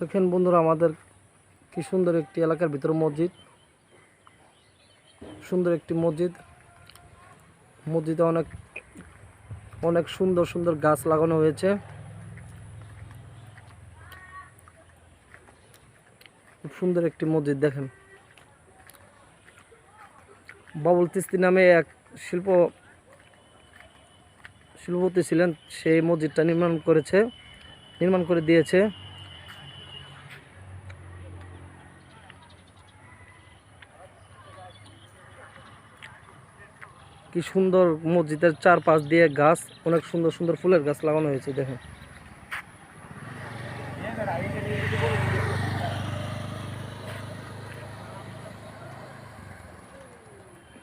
দেখেন বন্ধুরা, আমাদের কি সুন্দর একটি এলাকার ভিতরে মসজিদ। সুন্দর একটি মসজিদ। মসজিদে অনেক অনেক সুন্দর সুন্দর গাছ লাগানো হয়েছে। খুব সুন্দর একটি মসজিদ, দেখেন। বাবুল তিস্তি নামে এক শিল্প, শিল্পপতি ছিলেন, সেই মসজিদটা নির্মাণ করেছে, নির্মাণ করে দিয়েছে। কি সুন্দর মসজিদের চারপাশ দিয়ে গাছ, অনেক সুন্দর সুন্দর ফুলের গাছ লাগানো হয়েছে, দেখেন।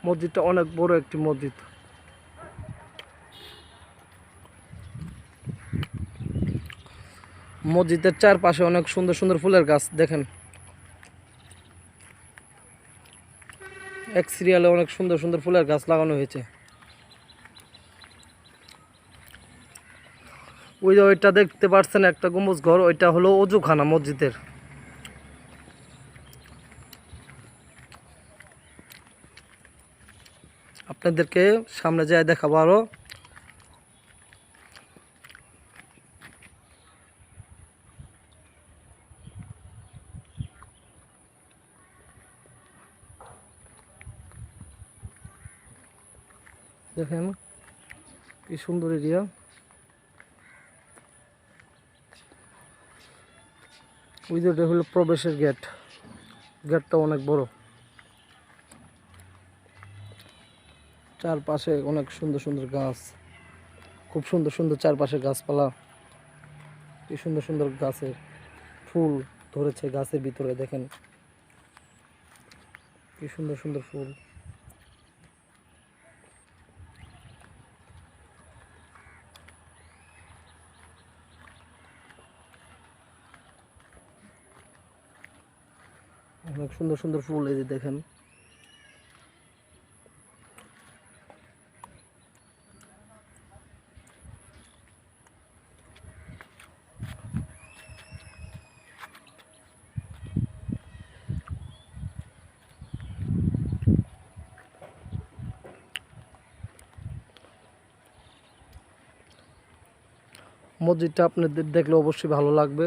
মসজিদটা অনেক বড় একটি মসজিদ। মসজিদের চারপাশে অনেক সুন্দর সুন্দর ফুলের গাছ, দেখেন। এক সিরিয়ালে অনেক সুন্দর সুন্দর ফুলের গাছ লাগানো হয়েছে। ওই যে ওইটা দেখতে পাচ্ছেন একটা গম্বুজ ঘর, ওইটা হলো অজুখানা মসজিদের। আপনাদেরকে সামনে যায় দেখাবো আরও। দেখেন, কি সুন্দর এরিয়া। ওই হলো প্রবেশের গেট গেটটা অনেক বড়। চারপাশে অনেক সুন্দর সুন্দর গাছ। খুব সুন্দর সুন্দর চারপাশে গাছপালা। কি সুন্দর সুন্দর গাছের ফুল ধরেছে গাছের ভিতরে, দেখেন। কি সুন্দর সুন্দর ফুল। অনেক সুন্দর সুন্দর ফুল এই যে দেখেন। মসজিদটা আপনাদের দেখলে অবশ্যই ভালো লাগবে।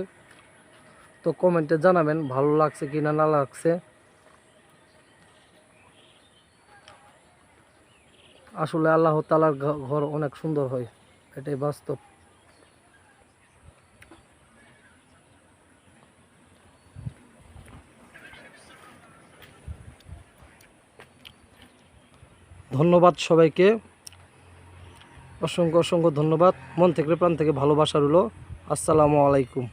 তো কমেন্টে জানাবেন, ভালো লাগছে কি না না লাগছে। আসলে আল্লাহ তালার ঘর অনেক সুন্দর হয়, এটাই বাস্তব। ধন্যবাদ সবাইকে। অসংখ্য অসংখ্য ধন্যবাদ। মন থেকে প্রাণ থেকে ভালোবাসা রইল। আসসালামু আলাইকুম।